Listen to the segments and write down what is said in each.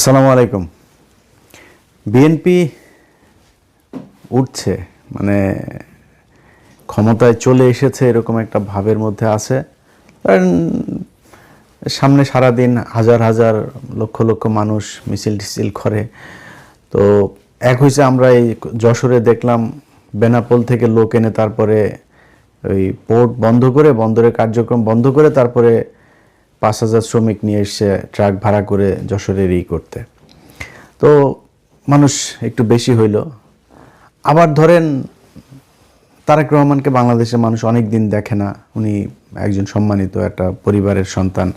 আসসালামু আলাইকুম। বিএনপি উঠছে মানে ক্ষমতায় চলে এসেছে এরকম একটা ভাবের মধ্যে আছে। সামনে সারাদিন হাজার হাজার লক্ষ লক্ষ মানুষ মিছিল টিছিল করে। তো এক হয়েছে আমরা এই যশোরে দেখলাম বেনাপোল থেকে লোক এনে তারপরে ওই পোর্ট বন্ধ করে, বন্দরের কার্যক্রম বন্ধ করে, তারপরে পাঁচ হাজার শ্রমিক নিয়ে এসছে ট্রাক ভাড়া করে যশোরের ই করতে। তো মানুষ একটু বেশি হইল। আবার ধরেন তারেক রহমানকে বাংলাদেশের মানুষ অনেক দিন দেখে না। উনি একজন সম্মানিত একটা পরিবারের সন্তান,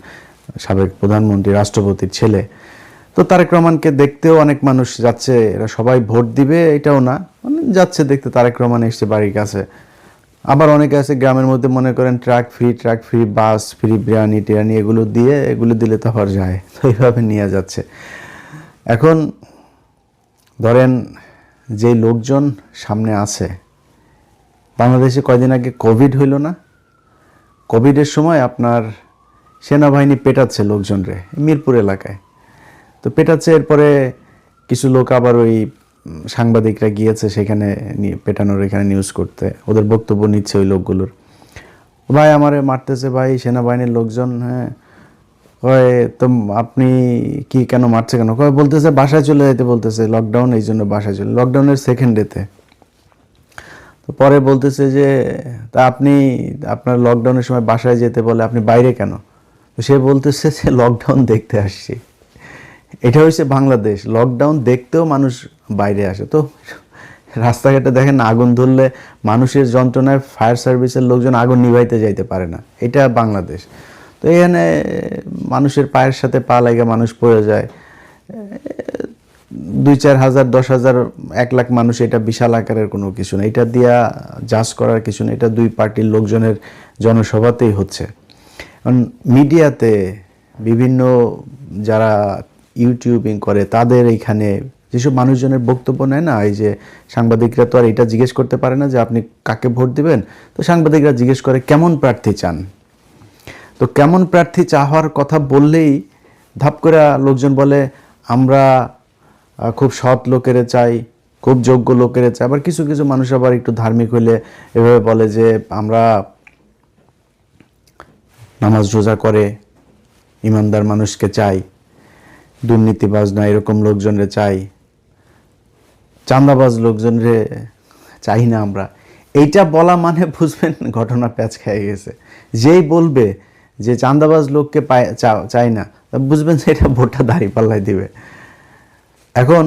সাবেক প্রধানমন্ত্রী, রাষ্ট্রপতির ছেলে। তো তারেক রহমানকে দেখতেও অনেক মানুষ যাচ্ছে, এরা সবাই ভোট দিবে, এটাও না। মানে যাচ্ছে দেখতে তারেক রহমান এসছে বাড়ির কাছে আবার অনেকে আছে গ্রামের মধ্যে মনে করেন truck free truck free, bus free, biryani টিরানি এগুলো দিয়ে, এগুলো দিলে তো আবার যায়। তো এইভাবে নিয়ে যাচ্ছে। এখন ধরেন যে লোকজন সামনে আছে, বাংলাদেশে কয়দিন আগে কোভিড হইল না? কোভিডের সময় আপনার সেনাবাহিনী পেটাচ্ছে লোকজনরে, মিরপুর এলাকায়। তো পেটাচ্ছে, এরপরে কিছু লোক আবার ওই সাংবাদিকরা গিয়েছে সেখানে পেটানোর, এখানে নিউজ করতে। ওদের বক্তব্য নিচ্ছে ওই লোকগুলোর। ভাই, আমারে মারতেছে ভাই, সেনাবাহিনীর লোকজন হ্যাঁ। কয় তো আপনি কি কেন মারছে কেন? কয়, বলতেছে বাসায় চলে যেতে বলতেছে লকডাউন এই জন্য বাসায় চলে লকডাউনের সেকেন্ড ডেতে তো। পরে বলতেছে যে, তা আপনি, আপনার লকডাউনের সময় বাসায় যেতে বলে আপনি বাইরে কেন? তো সে বলতেছে যে লকডাউন দেখতে আসছি। এটা হচ্ছে বাংলাদেশ। লকডাউন দেখতেও মানুষ বাইরে আসে। তো রাস্তাঘাটে দেখেন আগুন ধরলে মানুষের যন্ত্রণায় ফায়ার সার্ভিসের লোকজন আগুন নিভাইতে যাইতে পারে না। এটা বাংলাদেশ। তো এখানে মানুষের পায়ের সাথে পা লাগে মানুষ পড়ে যায়। দুই চার হাজার, দশ হাজার, এক লাখ মানুষ এটা বিশাল আকারের কোনো কিছু না। এটা দিয়া জাজ করার কিছু না। এটা দুই পার্টির লোকজনের জনসভাতেই হচ্ছে। কারণ মিডিয়াতে বিভিন্ন যারা ইউটিউবিং করে, তাদের এইখানে যেসব মানুষজনের বক্তব্য নেয় না, এই যে সাংবাদিকরা তো আর এটা জিজ্ঞেস করতে পারে না যে আপনি কাকে ভোট দিবেন, তো সাংবাদিকরা জিজ্ঞেস করে কেমন প্রার্থী চান? তো কেমন প্রার্থী চাওয়ার কথা বললেই ধাপ করে লোকজন বলে, আমরা খুব সৎ লোকেরে চাই, খুব যোগ্য লোকেরে চাই। আবার কিছু কিছু মানুষ আবার একটু ধার্মিক হইলে এভাবে বলে যে, আমরা নামাজ রোজা করে ইমানদার মানুষকে চাই। দুর্নীতিবাজ না এরকম লোকজনরে চাই। চান্দাবাজ লোকজনরে চাই না আমরা। এইটা বলা মানে বুঝবেন, ঘটনা প্যাচ খেয়ে গেছে। যেই বলবে যে চান্দাবাজ লোককে পায় চাই না বুঝবেন এটা ভোটটা দাঁড়িয়ে পাল্লায় দিবে। এখন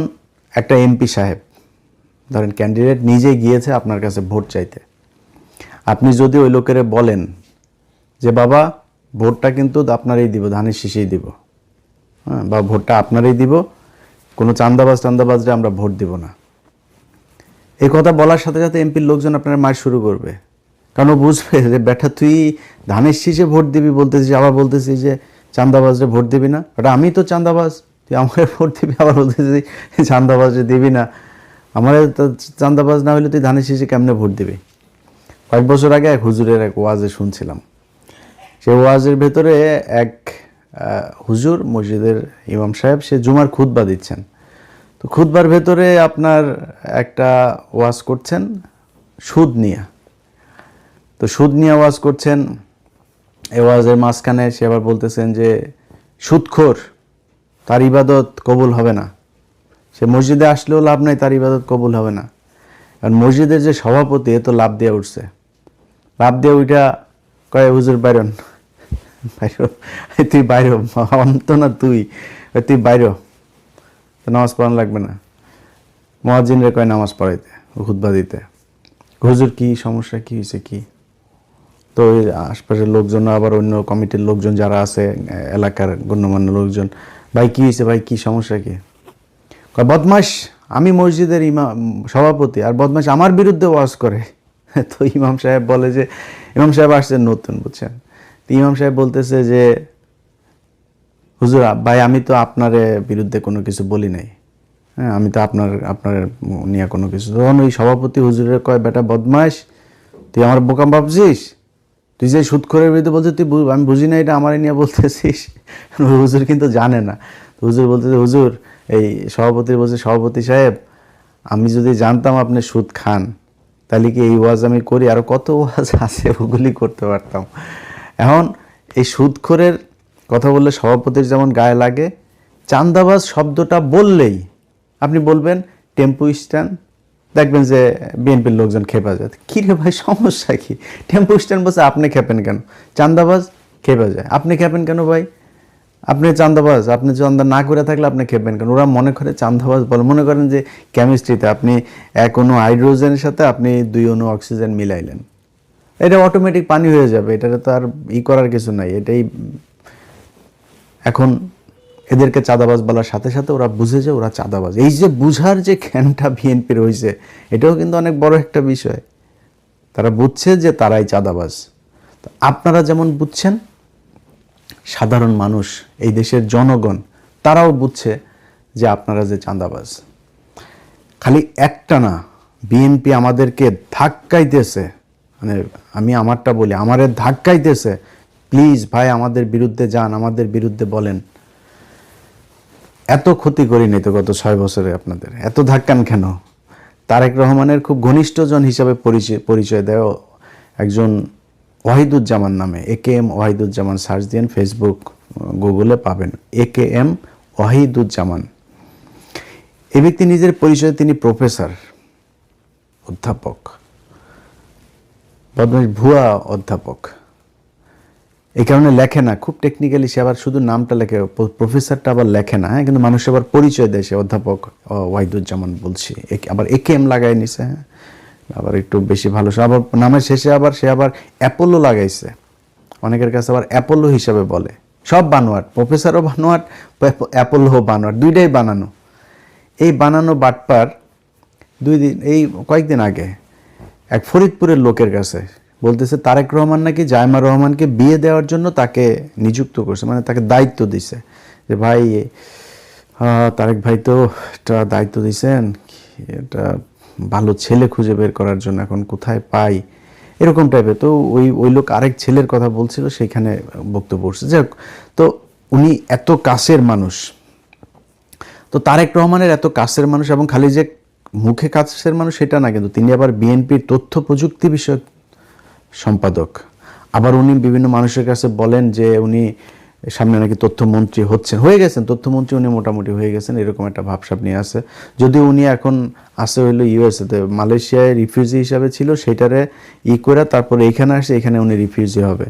একটা এমপি সাহেব, ধরেন ক্যান্ডিডেট নিজে গিয়েছে আপনার কাছে ভোট চাইতে। আপনি যদি ওই লোকেরে বলেন যে, বাবা, ভোটটা কিন্তু আপনারই দিব, ধানের শীষেই দিব। বা ভোটটা আপনারাই দিব। কোনো চান্দাবাজ টান্দাবাজরে আমরা ভোট দিব না। এই কথা বলার সাথে সাথে এমপির লোকজন আপনারা মার শুরু করবে। কারণ বুঝবে যে ব্যাটা তুই ধানের শীষে ভোট দিবি বলতেছিস, আবার বলতেছিস যে, চান্দাবাজরে ভোট দিবি না। ওটা আমি তো চান্দাবাজ, তুই আমাকে ভোট দিবি, আবার বলতেছিস চান্দাবাজরে দিবি না। আমার তো চান্দাবাজ না হলে তুই ধানের শীষে কেমনে ভোট দিবি? কয়েক বছর আগে এক হুজুরের এক ওয়াজে শুনছিলাম। সে ওয়াজের ভেতরে এক হুজুর মসজিদের ইমাম সাহেব, সে জুমার খুতবা দিচ্ছেন। তো খুতবার ভেতরে আপনার একটা ওয়াজ করছেন, সুদ নিয়ে। তো সুদ নিয়ে ওয়াজ করছেন, এ ওয়াজের মাঝখানে সে আবার বলতেছেন যে, সুদখোর, তার ইবাদত কবুল হবে না। সে মসজিদে আসলেও লাভ নাই, তার ইবাদত কবুল হবে না। কারণ মসজিদের যে সভাপতি, এ তো লাভ দিয়ে উঠছে। লাভ দিয়ে ওইটা কয়, হুজুর বাইরন। তুই বাইর অন্ত না তুই। তুই বাইর। নামাজ পড়ানো লাগবে না। মহাজিন রে কয় নামাজ পড়াইতে খুতবা দিতে। হুজুর, কি সমস্যা? কি হয়েছে কি? তো আশপাশের লোকজন, আবার অন্য কমিটির লোকজন যারা আছে, এলাকার গণ্যমান্য লোকজন, ভাই, কি হয়েছে ভাই? কি সমস্যা কি? বদমাস আমি মসজিদের ইমাম সভাপতি, আর বদমাস আমার বিরুদ্ধে ওয়াজ করে। তো ইমাম সাহেব বলে যে, ইমাম সাহেব আসছেন নতুন, বুঝছেন? ইমাম সাহেব বলতেছে যে, হুজুর, ভাই, আমি তো আপনার বিরুদ্ধে কোনো কিছু বলি নাই। হ্যাঁ আমি তো আপনার আপনার নিয়ে কোনো কিছু তখন ওই সভাপতি হুজুরের কয়, বেটা বদমাস তুই আমার বোকা ভাবছিস? তুই যে সুদখোরের বিরুদ্ধে বলছিস, তুই আমি বুঝি না এটা আমার নিয়ে বলতেছিস? হুজুর কিন্তু জানে না। হুজুর বলতেছে, হুজুর, এই সভাপতি বলছে, সভাপতি সাহেব, আমি যদি জানতাম আপনি সুদ খান, তাহলে কি এই ওয়াজ আমি করি? আরও কত ওয়াজ আছে, ওগুলি করতে পারতাম। এখন এই সুদখোরের কথা বললে সভাপতির যেমন গায়ে লাগে, চান্দাবাজ শব্দটা বললেই আপনি বলবেন, টেম্পু স্ট্যান্ড? দেখবেন যে বিএনপির লোকজন খেপা যায়। কী রে ভাই, সমস্যা কী? টেম্পু স্ট্যান্ড বসে আপনি খেপেন কেন? চান্দাবাজ খেপে যায়। আপনি খেপেন কেন ভাই? আপনি চান্দাবাজ, আপনি চান্দা না করে থাকলে আপনি খেপেন কেন? ওরা মনে করে চান্দাবাজ বলে। মনে করেন যে কেমিস্ট্রিতে আপনি এক অণু হাইড্রোজেনের সাথে আপনি দুই অনু অক্সিজেন মিলাইলেন। এটা অটোমেটিক পানি হয়ে যাবে, এটাতে তো আর ই করার কিছু নাই, এটাই এখন এদেরকে চাঁদাবাজ বলার সাথে সাথে ওরা বুঝে যে ওরা চাঁদাবাজ। এই যে বুঝার যে জ্ঞানটা বিএনপির হয়েছে এটাও কিন্তু অনেক বড় একটা বিষয়। তারা বুঝছে যে তারাই চাঁদাবাজ। আপনারা যেমন বুঝছেন, সাধারণ মানুষ, এই দেশের জনগণ, তারাও বুঝছে যে আপনারা যে চাঁদাবাজ। খালি একটা না, বিএনপি আমাদেরকে ধাক্কাইতেছে। মানে আমি আমারটা বলি, আমারে ধাক্কাইতেছে। প্লিজ ভাই, আমাদের বিরুদ্ধে যান, আমাদের বিরুদ্ধে বলেন। এত ক্ষতি করিনি তো গত ছয় বছরে আপনাদের। এত ধাক্কান কেন? তারেক রহমানের খুব ঘনিষ্ঠজন হিসাবে পরিচয় পরিচয় দেয় একজন ওয়াহিদুজ্জামান নামে। A K M Wahiduzzaman search দিন ফেসবুক, গুগলে পাবেন। এ কে এম ওয়াহিদুজ্জামান। এ ব্যক্তি নিজের পরিচয় তিনি প্রফেসর, অধ্যাপক। বদমাস ভুয়া অধ্যাপক। এই কারণে লেখে না, খুব টেকনিক্যালি সে আবার শুধু নামটা লেখে প্রফেসরটা আবার লেখে না হ্যাঁ কিন্তু মানুষ আবার পরিচয় দেয় সে অধ্যাপক ওয়াহিদুজ্জামান বলছি। আবার একে এম লাগাই নিছে হ্যাঁ আবার একটু বেশি ভালো আবার নামের শেষে আবার সে আবার অ্যাপোলো লাগাইছে। অনেকের কাছে আবার অ্যাপোলো হিসাবে বলে। সব বানোয়াট, প্রফেসরও বানোয়াট, অ্যাপ- অ্যাপোলোও বানোয়াট, দুইটাই বানানো। এই বানানো বাটপার দুই দিন এই কয়েকদিন আগে এক ফরিদপুরের লোকের কাছে। বলতেছে, তারেক রহমান নাকি জায়মা রহমানকে বিয়ে দেওয়ার জন্য তাকে নিযুক্ত করছে মানে তাকে দায়িত্ব দিছে। যে, ভাই তারেক ভাই তো একটা দায়িত্ব দিছেন এটা ভালো ছেলে খুঁজে বের করার জন্য এখন কোথায় পাই? এরকম টাইপের তো ওই ওই লোক আরেক ছেলের কথা বলছিল, সেখানে বক্তব্য উঠছে যাই তো উনি এত কাছের মানুষ। তো তারেক রহমানের এত কাছের মানুষ এবং খালি যে মুখে কাছের মানুষ সেটা না, কিন্তু তিনি আবার বিএনপির তথ্য প্রযুক্তি বিষয়ক সম্পাদক। আবার উনি বিভিন্ন মানুষের কাছে বলেন যে উনি সামনে নাকি তথ্যমন্ত্রী হচ্ছেন হয়ে গেছেন, তথ্যমন্ত্রী উনি মোটামুটি হয়ে গেছেন, এরকম একটা ভাবসাব নিয়ে আছে। যদিও উনি এখন আসে হইল ইউএসএতে মালয়েশিয়ায় রিফিউজি হিসাবে ছিল, সেটারে ই করে তারপরে এইখানে আসে, এখানে উনি রিফিউজি হবে।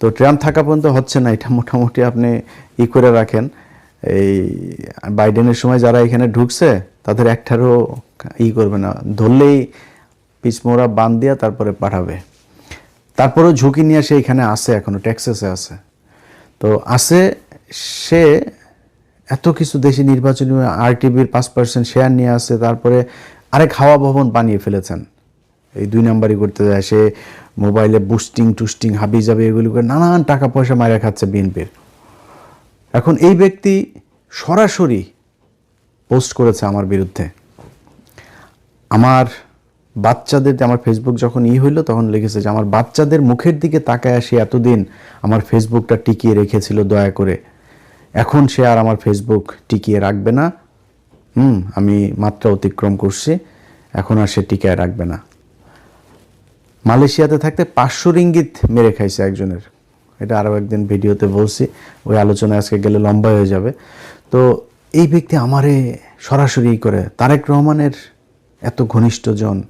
তো ট্রাম্প থাকা পর্যন্ত হচ্ছে না, এটা মোটামুটি আপনি ই করে রাখেন। এই বাইডেনের সময় যারা এখানে ঢুকছে, তাদের একটারও ই করবে না। ধরলেই পিচমোড়া বান দিয়া তারপরে পাঠাবে। তারপরেও ঝুঁকি নিয়ে সে এখানে আসে এখনও ট্যাক্সেসে আছে। তো আসে সে এত কিছু দেশি নির্বাচনী আরটিভির পাঁচ পার্সেন্ট শেয়ার নিয়ে আসে তারপরে আরেক হাওয়া ভবন বানিয়ে ফেলেছেন। এই দুই নাম্বারই করতে যায়, সে মোবাইলে বুস্টিং, টুস্টিং হাবি যাবে এগুলি করে নানান টাকা পয়সা মারা খাচ্ছে বিএনপির। এখন এই ব্যক্তি সরাসরি পোস্ট করেছে আমার বিরুদ্ধে। আমার বাচ্চাদের, আমার ফেসবুক যখন ই হইল, তখন লিখেছে যে, আমার বাচ্চাদের মুখের দিকে তাকায় আসি এতদিন আমার ফেসবুকটা টিকিয়ে রেখেছিল দয়া করে। এখন সে আর আমার ফেসবুক টিকিয়ে রাখবে না। হুম, আমি মাত্রা অতিক্রম করছি। এখন আর সে টিকায় রাখবে না। মালয়েশিয়াতে থাকতে পাঁচশো রিঙ্গিত মেরে খাইছে একজনের। এটা আরও একদিন ভিডিওতে বলছি। ওই আলোচনায় আজকে গেলে লম্বা হয়ে যাবে। তো এই ব্যক্তি আমারে সরাসরি করে, তারেক রহমানের এত ঘনিষ্ঠজন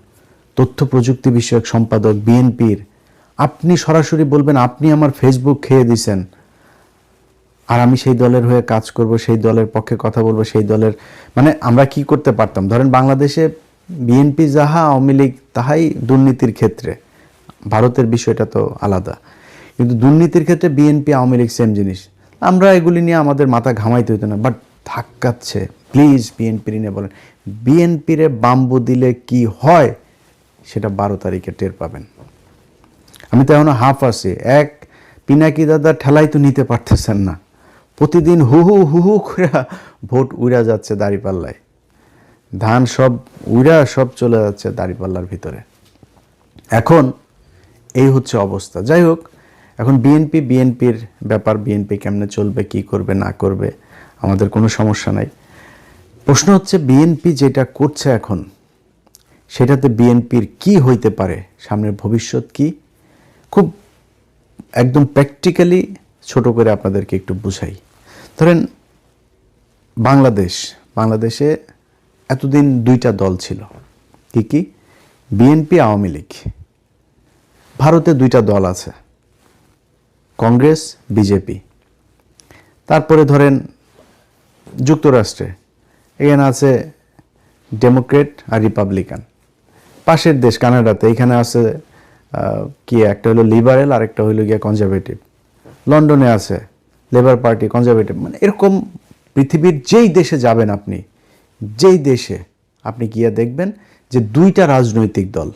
তথ্য প্রযুক্তি বিষয়ক সম্পাদক, বিএনপির, আপনি সরাসরি বলবেন, আপনি আমার ফেসবুক খেয়ে দিছেন। আর আমি সেই দলের হয়ে কাজ করব, সেই দলের পক্ষে কথা বলব, সেই দলের মানে আমরা কি করতে পারতাম? ধরেন বাংলাদেশে বিএনপি যাহা, আওয়ামী লীগ তাহাই দুর্নীতির ক্ষেত্রে। ভারতের বিষয়টা তো আলাদা। কিন্তু দুর্নীতির ক্ষেত্রে বিএনপি, আওয়ামী লীগ সেম জিনিস। আমরা এগুলি নিয়ে আমাদের মাথা ঘামাইতে হতো না বাট ধাক্কাচ্ছে। প্লিজ বিএনপির নিয়ে বলেন। বিএনপিরে বাম্বু দিলে কি হয়, সেটা বারো তারিখে টের পাবেন। আমি তো এখনও হাফ আছি। এক, পিনাকি দাদা ঠেলাই তো নিতে পারতেছেন না। প্রতিদিন হু হু হু হু করে ভোট উড়া যাচ্ছে দাঁড়িপাল্লায়। ধান সব উড়া সব চলে যাচ্ছে দাঁড়িপাল্লার ভিতরে। এখন এই হচ্ছে অবস্থা। যাই হোক এখন বিএনপি বিএনপির ব্যাপার বিএনপি কেমনে চলবে, কি করবে, না করবে, আমাদের কোনো সমস্যা নাই। প্রশ্ন হচ্ছে বিএনপি যেটা করছে এখন, সেটাতে বিএনপির কি হইতে পারে, সামনের ভবিষ্যৎ কি? খুব একদম প্র্যাকটিক্যালি ছোট করে আপনাদেরকে একটু বুঝাই। ধরেন বাংলাদেশ, বাংলাদেশে এতদিন দুইটা দল ছিল, কি কি? বিএনপি আওয়ামী লীগ। ভারতে দুইটা দল আছে। কংগ্রেস, বিজেপি। তারপরে ধরেন যুক্তরাষ্ট্রে। এখানে আছে ডেমোক্রেট আর রিপাবলিকান। পাশের দেশ কানাডাতে, এখানে আছে কি, একটা হলো লিবারেল আর একটা হলো গিয়া কনজারভেটিভ। লন্ডনে আছে লেবার পার্টি, কনজারভেটিভ। মানে এরকম পৃথিবীর যেই দেশে যাবেন আপনি, যেই দেশে আপনি গিয়ে দেখবেন যে দুইটা রাজনৈতিক দল।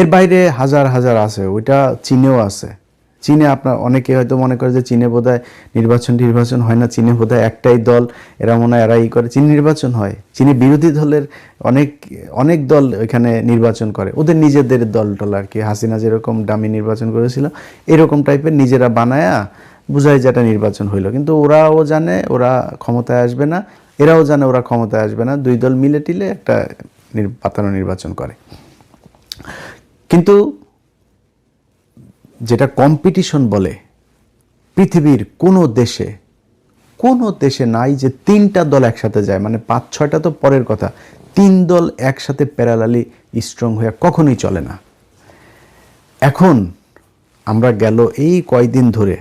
এর বাইরে হাজার হাজার আছে, ওইটা চীনেও আছে। চীনে আপনার অনেকে হয়তো মনে করে যে চীনে বোধহয় নির্বাচন নির্বাচন হয় না, চীনে বোধহয় একটাই দল, এরা মনে হয় এরা ই করে। চীন নির্বাচন হয়। চীনে বিরোধী দলের অনেক অনেক দল ওইখানে নির্বাচন করে। ওদের নিজেদের দল টল আর কি। হাসিনা যেরকম দামি নির্বাচন করেছিল, এরকম টাইপের নিজেরা বানায়া বুঝায় যেটা নির্বাচন হইল। কিন্তু ওরাও জানে, ওরা ক্ষমতায় আসবে না। এরাও জানে ওরা ক্ষমতায় আসবে না। দুই দল মিলে টিলে একটা পাতানো নির্বাচন করে। কিন্তু যেটা কম্পিটিশন বলে, পৃথিবীর কোনো দেশে কোনো দেশে নাই যে তিনটা দল একসাথে যায়। মানে পাঁচ, ছয়টা তো পরের কথা। তিন দল একসাথে প্যারালালি স্ট্রং হয়ে কখনোই চলে না। এখন আমরা গেল এই কয়দিন ধরে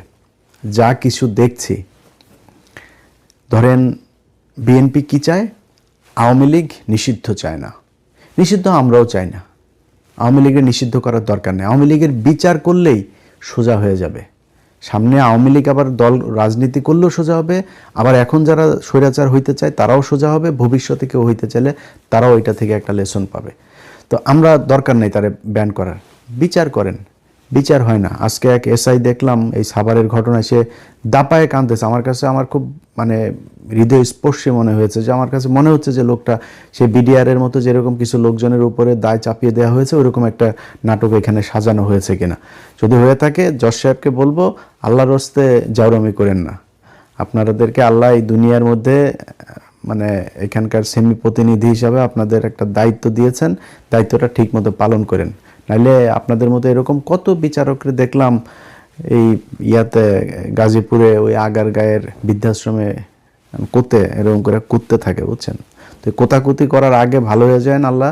যা কিছু দেখছি। ধরেন বিএনপি কি চায়? আওয়ামী লীগ নিষিদ্ধ চায় না। নিষিদ্ধ আমরাও চাই না। আওয়ামী লীগের নিষিদ্ধ করার দরকার নেই। আওয়ামী লীগের বিচার করলেই সোজা হয়ে যাবে। সামনে আওয়ামী লীগ আবার দল রাজনীতি করলেও সোজা হবে, আবার এখন যারা স্বৈরাচার হইতে চায় তারাও সোজা হবে, ভবিষ্যতে কেউ হইতে চাইলে তারাও এটা থেকে একটা লেসন পাবে। তো আমরা দরকার নেই তারে ব্যান করার। বিচার করেন। বিচার হয় না। আজকে এক এসআই দেখলাম, এই সাভারের ঘটনায় সে দাপায়ে কাঁদতেছে। আমার কাছে আমার খুব মানে হৃদয় স্পর্শে মনে হয়েছে যে, আমার কাছে মনে হচ্ছে যে, লোকটা, সে বিডিআরের মতো যেরকম কিছু লোকজনের উপরে দায় চাপিয়ে দেওয়া হয়েছে, ওরকম একটা নাটক এখানে সাজানো হয়েছে কিনা। যদি হয়ে থাকে যশ সাহেবকে বলব, আল্লাহর হস্তে জাউরামি করেন না। আপনাদেরকে আল্লাহ এই দুনিয়ার মধ্যে মানে এখানকার সেমি প্রতিনিধি হিসাবে আপনাদের একটা দায়িত্ব দিয়েছেন, দায়িত্বটা ঠিকমতো পালন করেন। নাইলে আপনাদের মতো এরকম কত বিচারকরে দেখলাম এই ইয়াতে গাজীপুরে ওই আগার গায়ের বৃদ্ধাশ্রমে কোতে, এরকম করে কুত্তে থাকে, বুঝছেন? তো কোতাকুতি করার আগে ভালো হয়ে যায় আল্লাহ,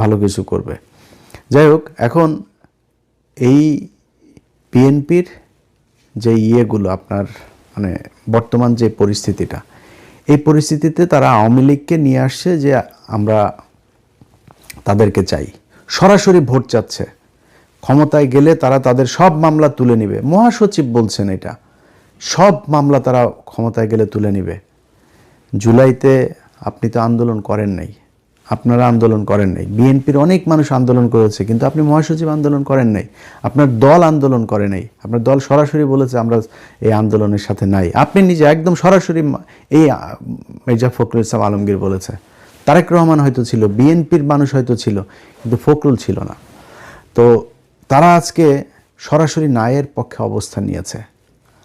ভালো কিছু করবে। যাই হোক, এখন এই বিএনপির যে ইয়েগুলো আপনার মানে বর্তমান যে পরিস্থিতিটা, এই পরিস্থিতিতে তারা আওয়ামী লীগকে নিয়ে আসছে যে আমরা তাদেরকে চাই। সরাসরি ভোট চাচ্ছে। ক্ষমতায় গেলে তারা তাদের সব মামলা তুলে নিবে। মহাসচিব বলছেন এটা। সব মামলা তারা ক্ষমতায় গেলে তুলে নিবে। জুলাইতে আপনি তো আন্দোলন করেন নাই। আপনারা আন্দোলন করেন নাই। বিএনপির অনেক মানুষ আন্দোলন করেছে, কিন্তু আপনি মহাসচিব আন্দোলন করেন নাই। আপনার দল আন্দোলন করে নাই। আপনার দল সরাসরি বলেছে আমরা এই আন্দোলনের সাথে নাই। আপনি নিজে একদম সরাসরি এই মির্জা ফখরুল ইসলাম আলমগীর বলেছে। তারেক রহমান হয়তো ছিল, বিএনপির মানুষ হয়তো ছিল, কিন্তু ফখরুল ছিল না। তো তারা আজকে সরাসরি নায়ের পক্ষে অবস্থান নিয়েছে।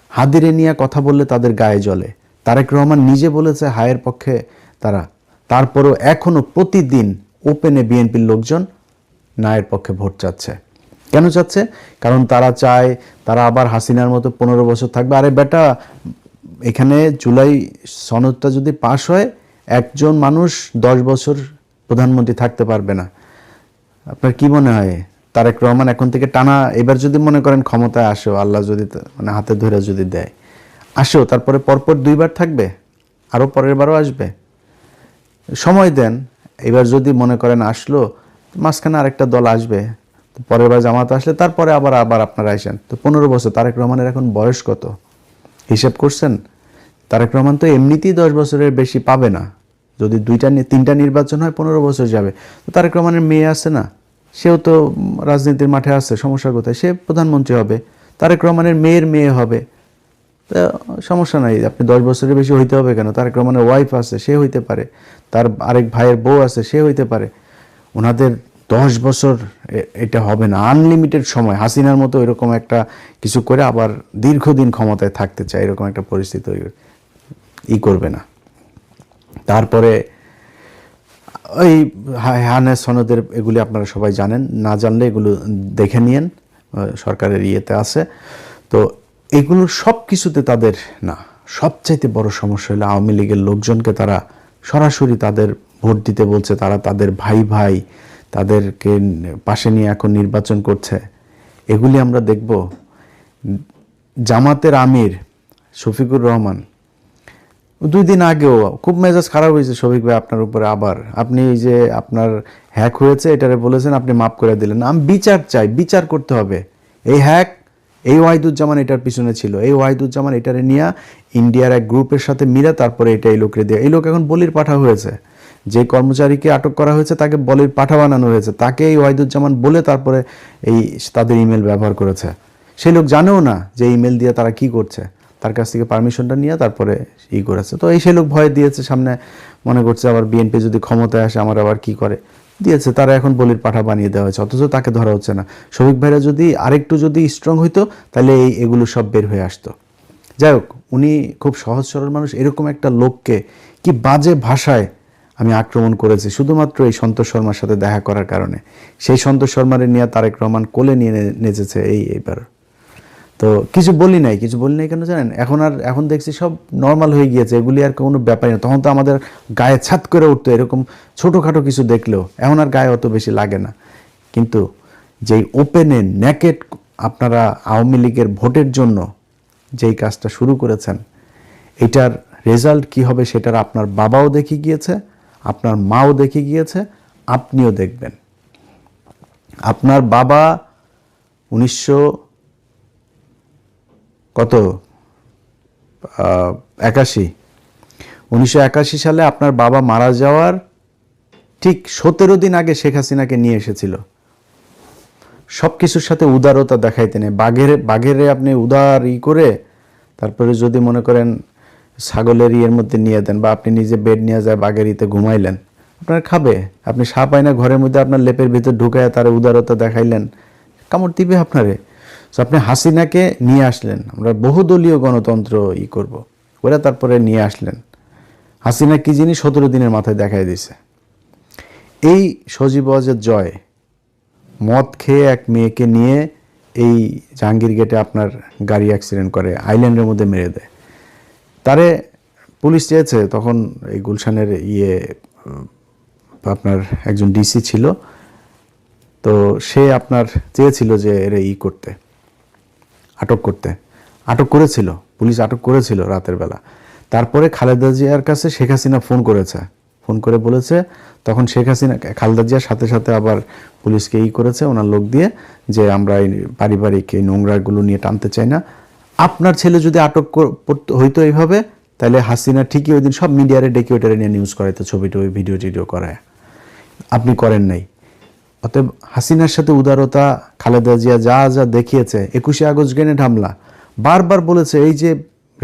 হাদিরে নিয়ে কথা বললে তাদের গায়ে জলে। তারেক রহমান নিজে বলেছে হায়ের পক্ষে তারা। তারপরেও এখনও প্রতিদিন ওপেনে বিএনপির লোকজন নায়ের পক্ষে ভোট চাচ্ছে। কেন চাচ্ছে? কারণ তারা চায়, তারা আবার হাসিনার মতো পনেরো বছর থাকবে। আরে বেটা, এখানে জুলাই সনদটা যদি পাশ হয় একজন মানুষ দশ বছর প্রধানমন্ত্রী থাকতে পারবে না। আপনার কি মনে হয়? তারেক রহমান এখন থেকে টানা, এবার যদি মনে করেন ক্ষমতায় আসো আল্লাহ যদি মানে হাতে ধরে যদি দেয় আসো তারপরে পরপর দুইবার থাকবে, আরও পরের বারও আসবে। সময় দেন, এবার যদি মনে করেন আসলো মাঝখানে আরেকটা দল আসবে, তো পরের বার জামাত আসলে তারপরে আবার আবার আপনারা আসেন। তো পনেরো বছর, তারেক রহমানের এখন বয়স কত? হিসাব করছেন? তারেক রহমান তো এমনিতেই দশ বছরের বেশি পাবে না। যদি দুইটা তিনটা নির্বাচন হয়, পনেরো বছর যাবে। তো তারেক রহমানের মেয়ে আছে না? সেও তো রাজনীতির মাঠে আছে, সমস্যা কোথায়? সে প্রধানমন্ত্রী হবে। তারেক রহমানের মেয়ের মেয়ে হবে। তা সমস্যা নাই, আপনি দশ বছরের বেশি হইতে হবে কেন? তারেক রহমানের ওয়াইফ আছে, সে হইতে পারে। তার আরেক ভাইয়ের বউ আছে, সে হইতে পারে। ওনাদের দশ বছর এটা হবে না। আনলিমিটেড সময়। হাসিনার মতো এরকম একটা কিছু করে আবার দীর্ঘদিন ক্ষমতায় থাকতে চায়, এরকম একটা পরিস্থিতি ই করবে না। তারপরে ওই হা- হানে সনদের এগুলি আপনারা সবাই জানেন। না জানলে এগুলো দেখে নিয়েন। সরকারের ইয়েতে আছে। তো এগুলো সব কিছুতে তাদের না, সবচাইতে বড় সমস্যা হলো আওয়ামী লীগের লোকজনকে তারা সরাসরি তাদের ভোট দিতে বলছে। তারা তাদের ভাই ভাই তাদেরকে পাশে নিয়ে এখন নির্বাচন করছে। এগুলি আমরা দেখব। জামাতের আমির শফিকুর রহমান দুই দিন আগেও খুব মেজাজ খারাপ হয়েছে শফিক ভাই আপনার উপরে আবার। আপনি যে আপনার হ্যাক হয়েছে, এটারে বলেছেন, আপনি মাফ করে দিলেন। আমি বিচার চাই, বিচার করতে হবে। এই হ্যাক এই ওয়াহিদুজ্জামান এটার পিছনে ছিল। এই ওয়াহিদুজ্জামান এটারে নিয়ে ইন্ডিয়ার এক গ্রুপের সাথে মিলে, তারপরে এটা এই লোকরে দিয়ে। এই লোক এখন বলির পাঠা হয়েছে। যে কর্মচারীকে আটক করা হয়েছে, তাকে বলির পাঠা বানানো হয়েছে। তাকে এই ওয়াহিদুজ্জামান বলে তারপরে এই তাদের ইমেল ব্যবহার করেছে। সেই লোক জানেও না যে ইমেল দিয়ে তারা কি করছে। তার কাছ থেকে পারমিশনটা নিয়ে তারপরে ই করেছে। তো এই সেই লোক ভয় দিয়েছে, সামনে মনে করছে আবার বিএনপি যদি ক্ষমতায় আসে আমার আবার কি করে? দিয়েছে, তারা এখন বলির পাঠা বানিয়ে দেওয়া হয়েছে, অথচ তাকে ধরা হচ্ছে না। শফিক ভাইরা যদি আরেকটু যদি স্ট্রং হইতো, তাহলে এই এগুলো সব বের হয়ে আসতো। যাই হোক, উনি খুব সহজ সরল মানুষ, এরকম একটা লোককে কি বাজে ভাষায় আমি আক্রমণ করেছি, শুধুমাত্র এই সন্তোষ শর্মার সাথে দেখা করার কারণে। সেই সন্তোষ শর্মারে নিয়ে তারেক রহমান কোলে নিয়ে নেচেছে এই এইবার। তো কিছু বলি নাই, কিছু বলি নাই কেন জানেন? এখন আর, এখন দেখছি সব নর্মাল হয়ে গিয়েছে, এগুলি আর কোনো ব্যাপারই না তখন তো আমাদের গায়ে ছাত করে উঠতো, এরকম ছোটোখাটো কিছু দেখলেও। এখন আর গায়ে অত বেশি লাগে না। কিন্তু যেই ওপেনে নেকেট আপনারা আওয়ামী লীগের ভোটের জন্য যেই কাজটা শুরু করেছেন, এটার রেজাল্ট কি হবে সেটার আপনার বাবাও দেখে গিয়েছে, আপনার মাও দেখে গিয়েছে, আপনিও দেখবেন। আপনার বাবা উনিশশো কত? একাশি। উনিশশো সালে আপনার বাবা মারা যাওয়ার ঠিক সতেরো দিন আগে শেখ হাসিনাকে নিয়ে এসেছিল। সব কিছুর সাথে উদারতা দেখাইতেন বাঘের, বাঘেরে আপনি উদার ই করে তারপরে যদি মনে করেন ছাগলের ইয়ের মধ্যে নিয়ে দেন বা আপনি নিজে বেড নিয়ে যায় বাঘের ইতে ঘুমাইলেন, আপনার খাবে। আপনি সাপ আইনা ঘরের মধ্যে আপনার লেপের ভিতর ঢুকায় তার উদারতা দেখাইলেন। কামড় দিবে আপনারে। তো আপনি হাসিনাকে নিয়ে আসলেন। আমরা বহুদলীয় গণতন্ত্র ই করব। ওরা তারপরে নিয়ে আসলেন। হাসিনা কি জিনিস সতেরো দিনের মাথায় দেখাই দিছে এই সজীব ওয়াজের জয়, মদ খেয়ে এক মেয়েকে নিয়ে এই জাহাঙ্গীর গেটে আপনার গাড়ি অ্যাক্সিডেন্ট করে আইল্যান্ডের মধ্যে মেরে দেয়। তারে পুলিশ চেয়েছে, তখন এই গুলশানের ইয়ে আপনার একজন ডিসি ছিল। তো সে আপনার চেয়েছিল যে এর ই করতে। আটক করতে। আটক করেছিল, পুলিশ আটক করেছিল রাতের বেলা। তারপরে খালেদা জিয়ার কাছে শেখ হাসিনা ফোন করেছে। ফোন করে বলেছে, তখন শেখ হাসিনা, খালেদা জিয়ার সাথে সাথে আবার পুলিশকে ই করেছে ওনার লোক দিয়ে যে আমরা এই পারিবারিক এই নোংরাগুলো নিয়ে টানতে চাই না। আপনার ছেলে যদি আটক হইতো এইভাবে, তাহলে হাসিনা ঠিকই ওই দিন সব মিডিয়ারে ডেকে ওটারে নিয়ে নিউজ করাইতো ছবি টবি ভিডিও টিডিও করায়। আপনি করেন নাই। অতএব হাসিনার সাথে উদারতা, খালেদা জিয়া যা যা দেখিয়েছে, একুশে আগস্ট গ্রেনেড হামলা, বারবার বলেছে এই যে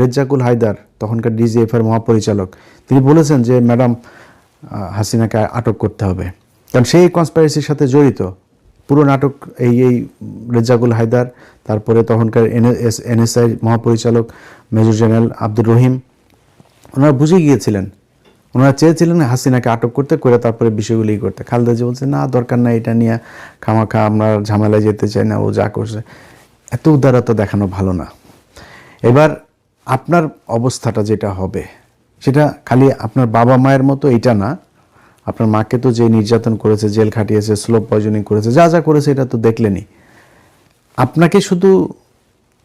রেজ্জাকুল হায়দার, তখনকার ডিজিএফ এর মহাপরিচালক, তিনি বলেছেন যে, ম্যাডাম হাসিনাকে আটক করতে হবে। কারণ সেই কনস্পাইরেসির সাথে জড়িত। পুরো নাটক এই এই রেজ্জাকুল হায়দার, তারপরে তখনকার এনএস এনএসআই মহাপরিচালক, মেজর জেনারেল আব্দুর রহিম, ওনারা বুঝে গিয়েছিলেন ওনারা চেয়েছিলেন হাসিনাকে আটক করতে করে তারপরে বিষয়গুলি করতে। খালেদা জি বলছে, না, দরকার না এটা নিয়ে খামাখা আমরা ঝামেলায় যেতে চাই না, ও যা করছে। এত উদারতা দেখানো ভালো না। এবার আপনার অবস্থাটা যেটা হবে, সেটা খালি আপনার বাবা মায়ের মতো এটা না। আপনার মাকে তো যে নির্যাতন করেছে, জেল খাটিয়েছে স্লো পয়জনিং করেছে, যা যা করেছে এটা তো দেখলেনি আপনাকে শুধু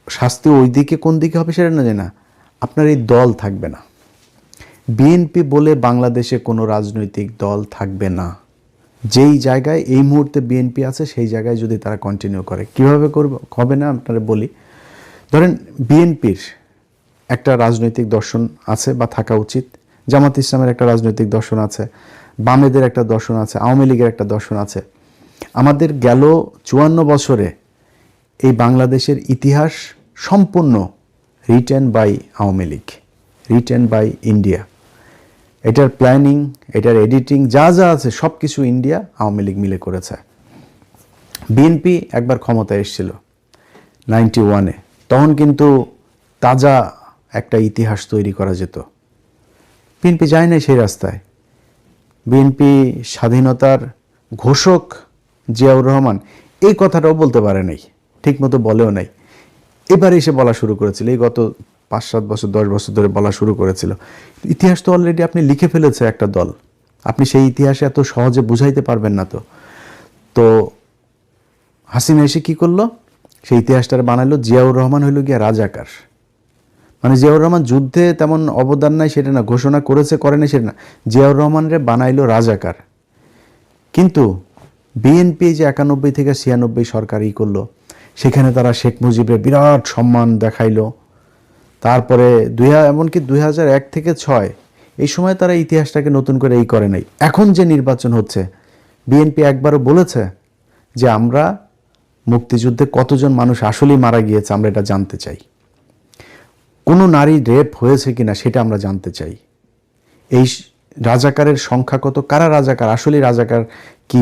শাস্তি ওই দিকে কোন দিকে হবে সেটা না জানি না, আপনার এই দল থাকবে না। বিএনপি বলে বাংলাদেশে কোনো রাজনৈতিক দল থাকবে না। যেই জায়গায় এই মুহূর্তে বিএনপি আছে, সেই জায়গায় যদি তারা কন্টিনিউ করে। কীভাবে করবে? হবে না, আপনারা বলি। ধরেন বিএনপির একটা রাজনৈতিক দর্শন আছে বা থাকা উচিত। জামাত ইসলামের একটা রাজনৈতিক দর্শন আছে, বামেদের একটা দর্শন আছে, আওয়ামী লীগের একটা দর্শন আছে। আমাদের গেল চুয়ান্ন বছরে এই বাংলাদেশের ইতিহাস সম্পূর্ণ written by Awami League written by India এটার প্ল্যানিং এটার এডিটিং যা যা আছে সব কিছু ইন্ডিয়া আওয়ামী লীগ মিলে করেছে। বিএনপি একবার ক্ষমতায় এসেছিল নাইনটি ওয়ানে তখন কিন্তু তাজা একটা ইতিহাস তৈরি করা যেত। বিএনপি যায় নাই সেই রাস্তায়। বিএনপি স্বাধীনতার ঘোষক জিয়াউর রহমান এই কথাটাও বলতে পারে নাই, ঠিকমতো বলেও নাই। এবার এসে বলা শুরু করেছিল, এই গত পাঁচ সাত বছর, দশ বছর ধরে বলা শুরু করেছিল। ইতিহাস তো অলরেডি আপনি লিখে ফেলেছে একটা দল। আপনি সেই ইতিহাসে এত সহজে বুঝাইতে পারবেন না তো। তো হাসিনা এসে কি করল? সেই ইতিহাসটা বানালো জিয়াউর রহমান হইল গিয়া রাজাকার। মানে জিয়াউর রহমান যুদ্ধে তেমন অবদান নাই, সেটা না, ঘোষণা করেছে, করে না সেটা না। জিয়াউর রহমানরে বানাইলো রাজাকার। কিন্তু বিএনপি যে একানব্বই থেকে ছিয়ানব্বই সরকার ই করল, সেখানে তারা শেখ মুজিবের বিরাট সম্মান দেখাইলো। তারপরে দুই এমনকি দুই হাজার এক থেকে ছয়, এই সময় তারা ইতিহাসটাকে নতুন করে এই করে নাই। এখন যে নির্বাচন হচ্ছে, বিএনপি একবারও বলেছে যে আমরা মুক্তিযুদ্ধে কতজন মানুষ আসলেই মারা গিয়েছে, আমরা এটা জানতে চাই। কোনো নারী রেপ হয়েছে কিনা সেটা আমরা জানতে চাই। এই রাজাকারের সংখ্যা কত, কারা রাজাকার আসলে রাজাকার কি